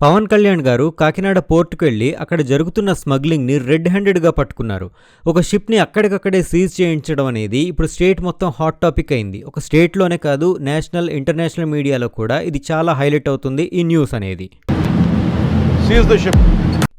పవన్ కళ్యాణ్ గారు కాకినాడ పోర్టుకు వెళ్ళి అక్కడ జరుగుతున్న స్మగ్లింగ్ని రెడ్ హ్యాండెడ్గా పట్టుకున్నారు. ఒక షిప్ని అక్కడికక్కడే సీజ్ చేయించడం అనేది ఇప్పుడు స్టేట్ మొత్తం హాట్ టాపిక్ అయింది. ఒక స్టేట్లోనే కాదు నేషనల్ ఇంటర్నేషనల్ మీడియాలో కూడా ఇది చాలా హైలైట్ అవుతుంది ఈ న్యూస్ అనేది. సీజ్ ద షిప్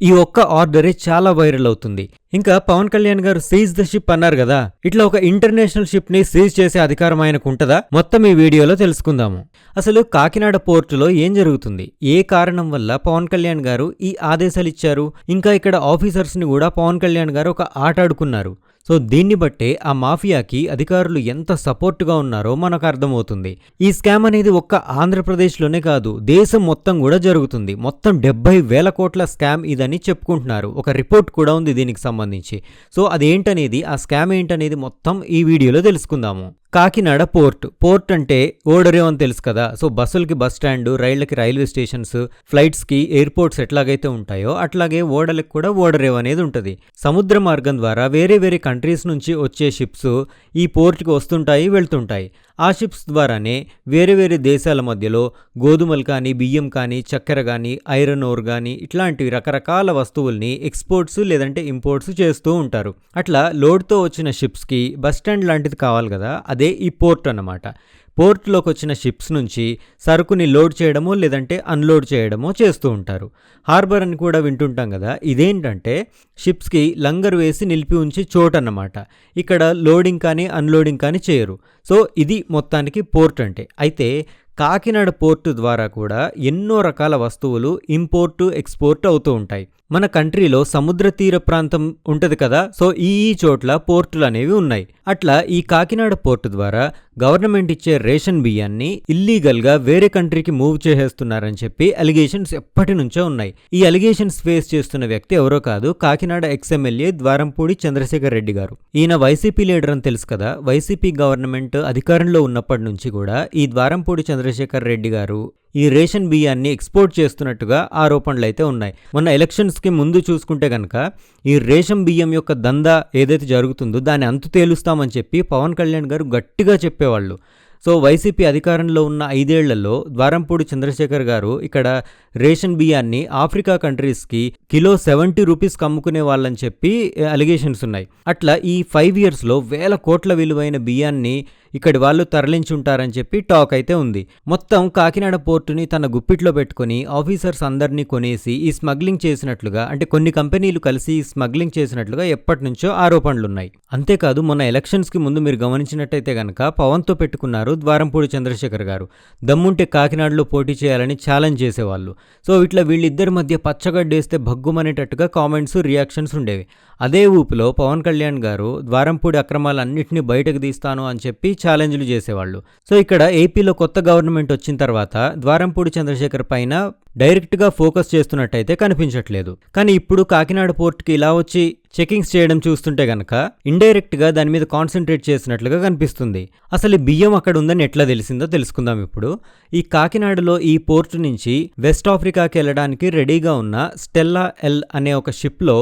ఈ ఒక్క ఆర్డరే చాలా వైరల్ అవుతుంది. ఇంకా పవన్ కళ్యాణ్ గారు సీజ్ ద షిప్ అన్నారు కదా ఇట్లా ఒక ఇంటర్నేషనల్ షిప్ని సీజ్ చేసే అధికారం ఆయనకు ఉంటుందా? మొత్తం ఈ వీడియోలో తెలుసుకుందాము. అసలు కాకినాడ పోర్టులో ఏం జరుగుతుంది? ఏ కారణం వల్ల పవన్ కళ్యాణ్ గారు ఈ ఆదేశాలు ఇచ్చారు? ఇంకా ఇక్కడ ఆఫీసర్స్ని కూడా పవన్ కళ్యాణ్ గారు ఒక ఆట ఆడుకున్నారు. సో దీన్ని బట్టే ఆ మాఫియాకి అధికారులు ఎంత సపోర్ట్గా ఉన్నారో మనకు అర్థమవుతుంది. ఈ స్కామ్ అనేది ఒక్క ఆంధ్రప్రదేశ్లోనే కాదు దేశం మొత్తం కూడా జరుగుతుంది. మొత్తం డెబ్బై వేల కోట్ల స్కామ్ ఇదని చెప్పుకుంటున్నారు. ఒక రిపోర్ట్ కూడా ఉంది దీనికి సంబంధించి. సో అదేంటనేది ఆ స్కామ్ ఏంటనేది మొత్తం ఈ వీడియోలో తెలుసుకుందాము. కాకినాడ పోర్ట్. పోర్ట్ అంటే ఓడరేవ్ అని తెలుసు కదా. సో బస్సులకి బస్ స్టాండ్ రైళ్ళకి రైల్వే స్టేషన్స్ ఫ్లైట్స్కి ఎయిర్పోర్ట్స్ ఎట్లాగైతే ఉంటాయో అట్లాగే ఓడలకు కూడా ఓడరేవ్ అనేది ఉంటుంది. సముద్ర మార్గం ద్వారా వేరే వేరే కంట్రీస్ నుంచి వచ్చే షిప్స్ ఈ పోర్ట్కి వస్తుంటాయి వెళ్తుంటాయి. ఆ షిప్స్ ద్వారానే వేరే వేరే దేశాల మధ్యలో గోధుమలు కానీ బియ్యం కానీ చక్కెర కానీ ఐరన్ ఓర్ కానీ ఇట్లాంటివి రకరకాల వస్తువుల్ని ఎక్స్పోర్ట్స్ లేదంటే ఇంపోర్ట్స్ చేస్తూ ఉంటారు. అట్లా లోడ్తో వచ్చిన షిప్స్కి బస్ స్టాండ్ లాంటిది కావాలి కదా. అదే ఈ పోర్ట్ అన్నమాట. పోర్ట్లోకి వచ్చిన షిప్స్ నుంచి సరుకుని లోడ్ చేయడమో లేదంటే అన్లోడ్ చేయడమో చేస్తూ ఉంటారు. హార్బర్ అని కూడా వింటుంటాం కదా ఇదేంటంటే షిప్స్కి లంగర్ వేసి నిలిపి ఉంచి చోటు అన్నమాట. ఇక్కడ లోడింగ్ కానీ అన్లోడింగ్ కానీ చేయరు. సో ఇది మొత్తానికి పోర్ట్ అంటే. అయితే కాకినాడ పోర్టు ద్వారా కూడా ఎన్నో రకాల వస్తువులు ఇంపోర్టు ఎక్స్పోర్ట్ అవుతూ ఉంటాయి. మన కంట్రీలో సముద్ర తీర ప్రాంతం ఉంటది కదా సో ఈ ఈ చోట్ల పోర్టులు అనేవి ఉన్నాయి. అట్లా ఈ కాకినాడ పోర్టు ద్వారా గవర్నమెంట్ ఇచ్చే రేషన్ బియ్యాన్ని ఇల్లీగల్గా వేరే కంట్రీకి మూవ్ చేసేస్తున్నారని చెప్పి అలిగేషన్స్ ఎప్పటి నుంచో ఉన్నాయి. ఈ అలిగేషన్స్ ఫేస్ చేస్తున్న వ్యక్తి ఎవరో కాదు కాకినాడ ఎక్స్ఎమ్మెల్యే ద్వారంపూడి చంద్రశేఖర్ రెడ్డి గారు. ఈయన వైసీపీ లీడర్ అని తెలుసు కదా వైసీపీ గవర్నమెంట్ అధికారంలో ఉన్నప్పటి నుంచి కూడా ఈ ద్వారంపూడి చంద్రశేఖర్ రెడ్డి గారు ఈ రేషన్ బియ్యాన్ని ఎక్స్పోర్ట్ చేస్తున్నట్టుగా ఆరోపణలు అయితే ఉన్నాయి. మొన్న ఎలక్షన్స్కి ముందు చూసుకుంటే కనుక ఈ రేషన్ బియ్యం యొక్క దందా ఏదైతే జరుగుతుందో దాన్ని అంతు తేలుస్తామని చెప్పి పవన్ కళ్యాణ్ గారు గట్టిగా చెప్పేవాళ్ళు. సో వైసీపీ అధికారంలో ఉన్న ఐదేళ్ళలో ద్వారంపూడి చంద్రశేఖర్ గారు ఇక్కడ రేషన్ బియ్యాన్ని ఆఫ్రికా కంట్రీస్కి కిలో సెవెంటీ రూపీస్కి అమ్ముకునే వాళ్ళని చెప్పి అలిగేషన్స్ ఉన్నాయి. అట్లా ఈ ఫైవ్ ఇయర్స్లో వేల కోట్ల విలువైన బియ్యాన్ని ఇక్కడి వాళ్ళు తరలించుంటారని చెప్పి టాక్ అయితే ఉంది. మొత్తం కాకినాడ పోర్టుని తన గుప్పిట్లో పెట్టుకొని ఆఫీసర్స్ అందరినీ కొనేసి ఈ స్మగ్లింగ్ చేసినట్లుగా అంటే కొన్ని కంపెనీలు కలిసి ఈ స్మగ్లింగ్ చేసినట్లుగా ఎప్పటి నుంచో ఆరోపణలున్నాయి. అంతేకాదు మొన్న ఎలక్షన్స్కి ముందు మీరు గమనించినట్టయితే గనక పవన్తో పెట్టుకున్నారు ద్వారంపూడి చంద్రశేఖర్ గారు. దమ్ముంటే కాకినాడలో పోటీ చేయాలని ఛాలెంజ్ చేసేవాళ్ళు. సో ఇట్లా వీళ్ళిద్దరి మధ్య పచ్చగడ్డేస్తే భగ్గుమనేటట్టుగా కామెంట్స్ రియాక్షన్స్ ఉండేవి. అదే ఊపిలో పవన్ కళ్యాణ్ గారు ద్వారంపూడి అక్రమాలన్నింటినీ బయటకు తీస్తాను అని చెప్పి ఛాలెంజ్లు చేసేవాళ్ళు. సో ఇక్కడ ఏపీలో కొత్త గవర్నమెంట్ వచ్చిన తర్వాత ద్వారంపూడి చంద్రశేఖర్ పైన డైరెక్ట్గా ఫోకస్ చేస్తున్నట్టయితే కనిపించట్లేదు. కానీ ఇప్పుడు కాకినాడ పోర్ట్కి ఇలా వచ్చి చెకింగ్స్ చేయడం చూస్తుంటే గనక ఇండైరెక్ట్గా దాని మీద కాన్సన్ట్రేట్ చేసినట్లుగా కనిపిస్తుంది. అసలు బియ్యం అక్కడ ఉందని ఎట్లా తెలిసిందో తెలుసుకుందాం ఇప్పుడు. ఈ కాకినాడలో ఈ పోర్టు నుంచి వెస్ట్ ఆఫ్రికాకి వెళ్ళడానికి రెడీగా ఉన్న స్టెల్లా ఎల్ అనే ఒక షిప్లో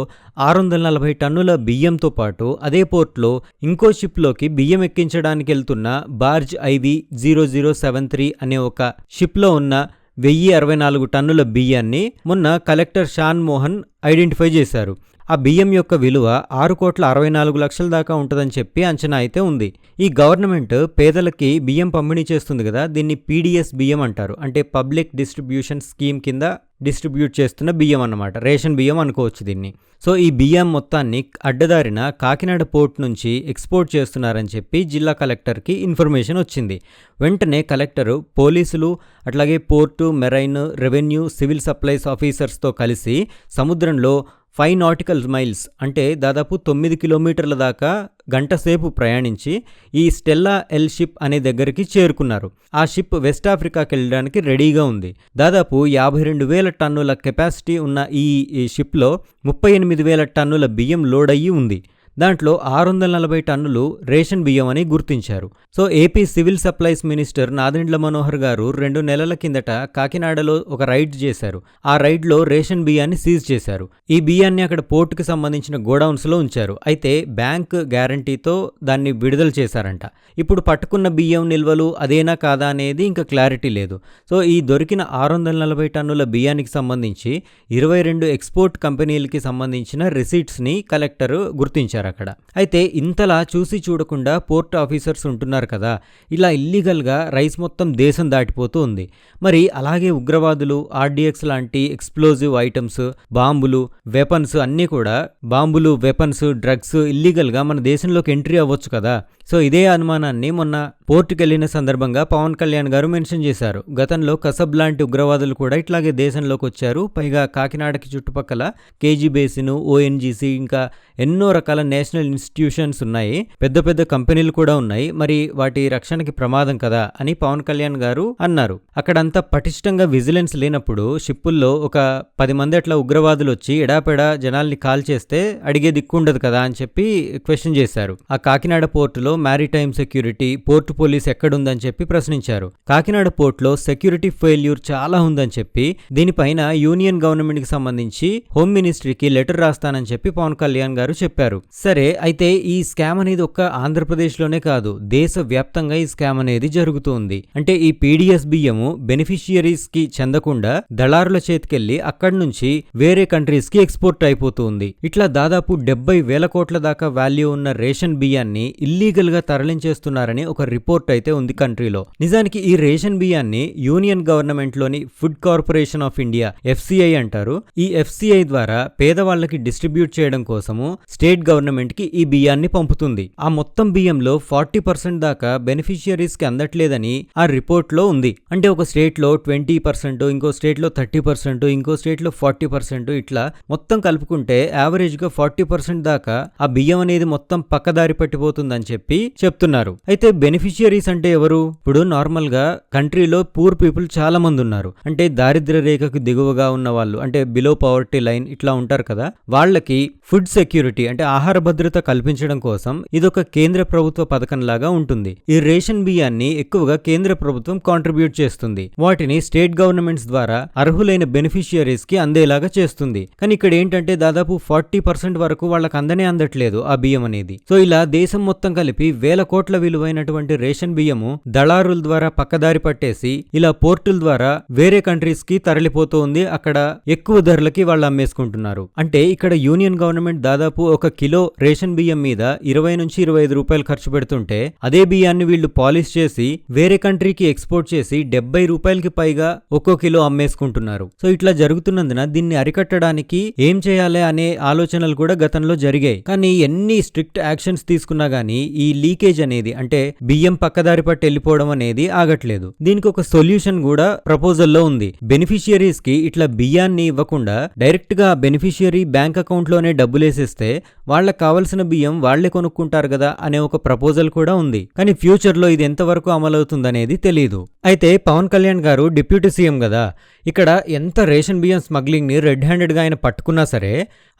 ఆరు వందల నలభై టన్నుల బియ్యంతో పాటు అదే పోర్ట్లో ఇంకో షిప్లోకి బియ్యం ఎక్కించడానికి వెళ్తున్న barge IV zero zero seven three అనే ఒక షిప్లో ఉన్న వెయ్యి అరవై నాలుగు టన్నుల బియ్యాన్ని మొన్న కలెక్టర్ షాన్ మోహన్ ఐడెంటిఫై చేశారు. ఆ బియ్యం యొక్క విలువ ఆరు కోట్ల అరవై నాలుగు లక్షల దాకా ఉంటుందని చెప్పి అంచనా అయితే ఉంది. ఈ గవర్నమెంట్ పేదలకి బియ్యం పంపిణీ చేస్తుంది కదా దీన్ని పీడిఎస్ బియ్యం అంటారు. అంటే పబ్లిక్ డిస్ట్రిబ్యూషన్ స్కీమ్ కింద డిస్ట్రిబ్యూట్ చేస్తున్న బియ్యం అన్నమాట రేషన్ బియ్యం అనుకోవచ్చు దీన్ని. సో ఈ బియ్యం మొత్తాన్ని అడ్డదారిన కాకినాడ పోర్ట్ నుంచి ఎక్స్పోర్ట్ చేస్తున్నారని చెప్పి జిల్లా కలెక్టర్కి ఇన్ఫర్మేషన్ వచ్చింది. వెంటనే కలెక్టరు పోలీసులు అట్లాగే port marine revenue civil supplies ఆఫీసర్స్తో కలిసి సముద్రంలో ఫైవ్ నాటికల్ మైల్స్ అంటే దాదాపు తొమ్మిది కిలోమీటర్ల దాకా గంట సేపు ప్రయాణించి ఈ స్టెల్లా ఎల్ షిప్ అనే దగ్గరికి చేరుకున్నారు. ఆ షిప్ వెస్ట్ ఆఫ్రికాకి వెళ్ళడానికి రెడీగా ఉంది. దాదాపు యాభై రెండు వేల టన్నుల కెపాసిటీ ఉన్న ఈ షిప్లో ముప్పై ఎనిమిది వేల టన్నుల బియ్యం లోడ్ అయ్యి ఉంది. దాంట్లో ఆరు వందల నలభై టన్నులు రేషన్ బియ్యం అని గుర్తించారు. So AP civil supplies minister Nadendla Manohar garu రెండు నెలల కిందట కాకినాడలో ఒక రైడ్ చేశారు. ఆ రైడ్లో రేషన్ బియ్యాన్ని సీజ్ చేశారు. ఈ బియ్యాన్ని అక్కడ పోర్టుకు సంబంధించిన గోడౌన్స్లో ఉంచారు. అయితే బ్యాంక్ గ్యారంటీతో దాన్ని విడుదల చేశారంట. ఇప్పుడు పట్టుకున్న బియ్యం నిల్వలు అదేనా కాదా అనేది ఇంకా క్లారిటీ లేదు. సో ఈ దొరికిన ఆరు వందల నలభై టన్నుల బియ్యానికి సంబంధించి ఇరవై రెండు ఎక్స్పోర్ట్ కంపెనీలకి సంబంధించిన రిసీట్స్ని కలెక్టర్ గుర్తించారు అక్కడ. అయితే ఇంతలా చూసి చూడకుండా పోర్ట్ ఆఫీసర్స్ ఉంటున్నారు కదా ఇలా ఇల్లీగల్గా రైస్ మొత్తం దేశం దాటిపోతూ ఉంది. మరి అలాగే ఉగ్రవాదులు ఆర్డీఎక్స్ లాంటి ఎక్స్ప్లోజివ్ ఐటమ్స్ బాంబులు వెపన్స్ అన్నీ కూడా బాంబులు వెపన్స్ డ్రగ్స్ ఇల్లీగల్గా మన దేశంలోకి ఎంట్రీ అవ్వచ్చు కదా. సో ఇదే అనుమానాన్ని మొన్న పోర్టుకు వెళ్ళిన సందర్భంగా పవన్ కళ్యాణ్ గారు మెన్షన్ చేశారు. గతంలో కసబ్ లాంటి ఉగ్రవాదులు కూడా ఇట్లాగే దేశంలోకి వచ్చారు. పైగా కాకినాడకి చుట్టుపక్కల కేజీ బేసిన్ ఓఎన్జీసీ ఇంకా ఎన్నో రకాల నేషనల్ ఇన్స్టిట్యూషన్స్ ఉన్నాయి. పెద్ద పెద్ద కంపెనీలు కూడా ఉన్నాయి. మరి వాటి రక్షణకి ప్రమాదం కదా అని పవన్ కళ్యాణ్ గారు అన్నారు. అక్కడంతా పటిష్టంగా విజిలెన్స్ లేనప్పుడు షిప్పుల్లో ఒక పది మంది అట్లా ఉగ్రవాదులు వచ్చి ఎడాపెడా జనాల్ని కాల్ చేస్తే అడిగే దిక్కుండదు కదా అని చెప్పి క్వశ్చన్ చేశారు. ఆ కాకినాడ పోర్టులో మ్యారిటైమ్ సెక్యూరిటీ పోర్టు పోలీస్ ఎక్కడుందని చెప్పి ప్రశ్నించారు. కాకినాడ పోర్టులో సెక్యూరిటీ ఫెయిల్యూర్ చాలా ఉందని చెప్పి దీనిపైన యూనియన్ గవర్నమెంట్కి సంబంధించి హోమ్ మినిస్ట్రీకి లెటర్ రాస్తానని చెప్పి పవన్ కళ్యాణ్ గారు చెప్పారు. సరే అయితే ఈ స్కామ్ అనేది ఒక్క ఆంధ్రప్రదేశ్లోనే కాదు దేశవ్యాప్తంగా ఈ స్కామ్ అనేది జరుగుతుంది. అంటే ఈ పీడిఎస్ బియ్యము బెనిఫిషియరీస్కి చెందకుండా దళారుల చేతికెళ్ళి అక్కడి నుంచి వేరే కంట్రీస్కి ఎక్స్పోర్ట్ అయిపోతుంది. ఇట్లా దాదాపు డెబ్బై వేల కోట్ల దాకా వాల్యూ ఉన్న రేషన్ బియ్యాన్ని ఇల్లీగల్గా తరలించేస్తున్నారని ఒక రిపోర్ట్ అయితే ఉంది కంట్రీలో. నిజానికి ఈ రేషన్ బియ్యాన్ని union గవర్నమెంట్లోని food corporation of India FCI అంటారు. ఈ ఎఫ్సిఐ ద్వారా పేదవాళ్ళకి డిస్ట్రిబ్యూట్ చేయడం కోసము స్టేట్ గవర్నమెంట్ గవర్నమెంట్కి ఈ బియ్యాన్ని పంపుతుంది. ఆ మొత్తం బియ్యంలో ఫార్టీ పర్సెంట్ దాకా బెనిఫిషియరీస్కి అందట్లేదని ఆ రిపోర్ట్లో ఉంది. అంటే ఒక స్టేట్లో ట్వంటీ పర్సెంట్ ఇంకో స్టేట్లో థర్టీ పర్సెంట్ ఇంకో స్టేట్లో ఫార్టీ పర్సెంట్ ఇట్లా మొత్తం కలుపుకుంటే యావరేజ్గా ఫార్టీ పర్సెంట్ దాకా ఆ బియ్యం అనేది మొత్తం పక్కదారి పట్టిపోతుందని చెప్పి చెప్తున్నారు. అయితే బెనిఫిషియరీస్ అంటే ఎవరు? ఇప్పుడు నార్మల్గా కంట్రీలో పూర్ పీపుల్ చాలా మంది ఉన్నారు. అంటే దారిద్ర్య రేఖకు దిగువగా ఉన్న వాళ్ళు అంటే బిలో పవర్టీ లైన్ ఇట్లా ఉంటారు కదా వాళ్ళకి ఫుడ్ సెక్యూరిటీ అంటే ఆహార భద్రత కల్పించడం కోసం ఇదొక కేంద్ర ప్రభుత్వ పథకం లాగా ఉంటుంది. ఈ రేషన్ బియ్యాన్ని ఎక్కువగా కేంద్ర ప్రభుత్వం కాంట్రిబ్యూట్ చేస్తుంది. వాటిని స్టేట్ గవర్నమెంట్స్ ద్వారా అర్హులైన బెనిఫిషియరీస్కి అందేలాగా చేస్తుంది. కానీ ఇక్కడ ఏంటంటే దాదాపు ఫార్టీ పర్సెంట్ వరకు వాళ్ళకి అందనే అందట్లేదు ఆ బియ్యం అనేది. సో ఇలా దేశం మొత్తం కలిపి వేల కోట్ల విలువైనటువంటి రేషన్ బియ్యము దళారుల ద్వారా పక్కదారి పట్టేసి ఇలా పోర్టుల ద్వారా వేరే కంట్రీస్కి తరలిపోతూ ఉంది అక్కడ ఎక్కువ ధరలకి వాళ్ళు అమ్మేసుకుంటున్నారు. అంటే ఇక్కడ యూనియన్ గవర్నమెంట్ దాదాపు ఒక కిలో రేషన్ బియ్యం మీద ఇరవై నుంచి ఇరవై ఐదు రూపాయలు ఖర్చు పెడుతుంటే అదే బియ్యాన్ని వీళ్ళు పాలిష్ చేసి వేరే కంట్రీకి ఎక్స్పోర్ట్ చేసి డెబ్బై రూపాయలకి పైగా ఒక్కో కిలో అమ్మేసుకుంటున్నారు. సో ఇట్లా జరుగుతున్నందున దీన్ని అరికట్టడానికి ఏం చేయాలి అనే ఆలోచనలు కూడా గతంలో జరిగాయి. కానీ ఎన్ని స్ట్రిక్ట్ యాక్షన్స్ తీసుకున్నా గానీ ఈ లీకేజ్ అనేది అంటే బియ్యం పక్కదారి పట్టి వెళ్ళిపోవడం అనేది ఆగట్లేదు. దీనికి ఒక సొల్యూషన్ కూడా ప్రపోజల్లో ఉంది. బెనిఫిషియరీస్కి ఇట్లా బియ్యాన్ని ఇవ్వకుండా డైరెక్ట్గా బెనిఫిషియరీ బ్యాంక్ అకౌంట్లోనే డబ్బులేసేస్తే వాళ్ళ వాళ్ళకి కావలసిన బియ్యం వాళ్ళే కొనుక్కుంటారు కదా అనే ఒక ప్రపోజల్ కూడా ఉంది. కానీ ఫ్యూచర్లో ఇది ఎంతవరకు అమలవుతుందనేది తెలియదు అయితే పవన్ కళ్యాణ్ గారు డిప్యూటీ సీఎం కదా. ఇక్కడ ఎంత రేషన్ బియ్యం స్మగ్లింగ్ని రెడ్ హ్యాండెడ్గా ఆయన పట్టుకున్నా సరే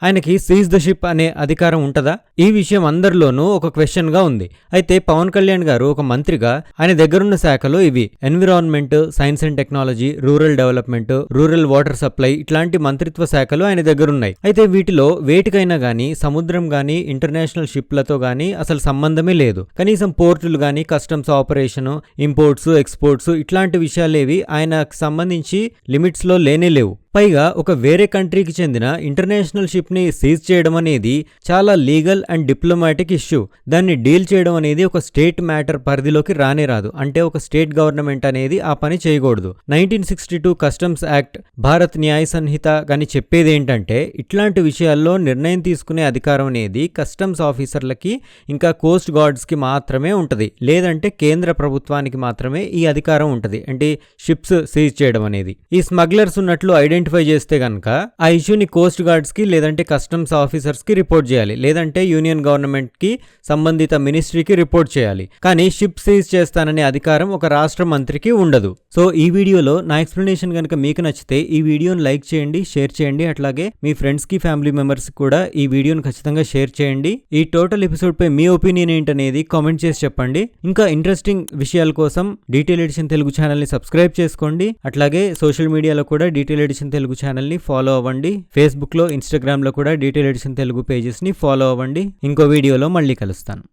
ఆయనకి సీజ్ ద షిప్ అనే అధికారం ఉంటదా? ఈ విషయం అందరిలోనూ ఒక క్వశ్చన్గా ఉంది. అయితే పవన్ కళ్యాణ్ గారు ఒక మంత్రిగా ఆయన దగ్గరున్న శాఖలు ఇవి. Environment science and technology rural development rural water supply ఇట్లాంటి మంత్రిత్వ శాఖలు ఆయన దగ్గర ఉన్నాయి అయితే వీటిలో వేటికైనా గానీ సముద్రం కానీ ఇంటర్నేషనల్ షిప్లతో కానీ అసలు సంబంధమే లేదు. కనీసం పోర్టులు కానీ కస్టమ్స్ ఆపరేషన్ ఇంపోర్ట్స్ ఎక్స్పోర్ట్స్ ఇట్లాంటి విషయాలేవి ఆయనకు సంబంధించి లిమిట్స్లో లేనే లేవు. పైగా ఒక వేరే కంట్రీకి చెందిన ఇంటర్నేషనల్ షిప్ని సీజ్ చేయడం అనేది చాలా లీగల్ అండ్ డిప్లొమాటిక్ ఇష్యూ. దాన్ని డీల్ చేయడం అనేది ఒక స్టేట్ మ్యాటర్ పరిధిలోకి రానే రాదు. అంటే ఒక స్టేట్ గవర్నమెంట్ అనేది ఆ పని చేయకూడదు. Nineteen sixty two customs act Bharat Nyaya Sanhita కానీ చెప్పేది ఏంటంటే ఇట్లాంటి విషయాల్లో నిర్ణయం తీసుకునే అధికారం అనేది కస్టమ్స్ ఆఫీసర్లకి ఇంకా కోస్ట్ గార్డ్స్కి మాత్రమే ఉంటుంది. లేదంటే కేంద్ర ప్రభుత్వానికి మాత్రమే ఈ అధికారం ఉంటుంది. అంటే షిప్స్ సీజ్ చేయడం అనేది. ఈ స్మగ్లర్స్ ఉన్నట్లు ఐడెంటిఫై ఐడెంటిఫై చేస్తే గనక ఆ ఇష్యూని కోస్ట్ గార్డ్స్కి లేదంటే కస్టమ్స్ ఆఫీసర్స్కి రిపోర్ట్ చేయాలి. లేదంటే యూనియన్ గవర్నమెంట్కి సంబంధిత మినిస్ట్రీకి రిపోర్ట్ చేయాలి. కానీ షిప్ సీజ్ చేస్తాననే అధికారం ఒక రాష్ట్ర మంత్రికి ఉండదు. సో ఈ వీడియోలో నా ఎక్స్ప్లెనేషన్ కనుక మీకు నచ్చితే ఈ వీడియోని లైక్ చేయండి షేర్ చేయండి. అట్లాగే మీ ఫ్రెండ్స్కి ఫ్యామిలీ మెంబర్స్ కూడా ఈ వీడియోని ఖచ్చితంగా షేర్ చేయండి. ఈ టోటల్ ఎపిసోడ్పై మీ ఒపీనియన్ ఏంటనేది కామెంట్ చేసి చెప్పండి. ఇంకా ఇంట్రెస్టింగ్ విషయాల కోసం డీటెయిల్ ఎడిషన్ తెలుగు ఛానల్ని సబ్స్క్రైబ్ చేసుకోండి. అట్లాగే సోషల్ మీడియాలో కూడా డీటెయిల్ ఎడిషన్ తెలుగు ఛానల్ని ఫాలో అవ్వండి. ఫేస్బుక్లో ఇన్స్టాగ్రామ్లో కూడా డీటెయిల్ ఎడిషన్ తెలుగు పేజెస్ని ఫాలో అవ్వండి. ఇంకో వీడియోలో మళ్ళీ కలుస్తాను.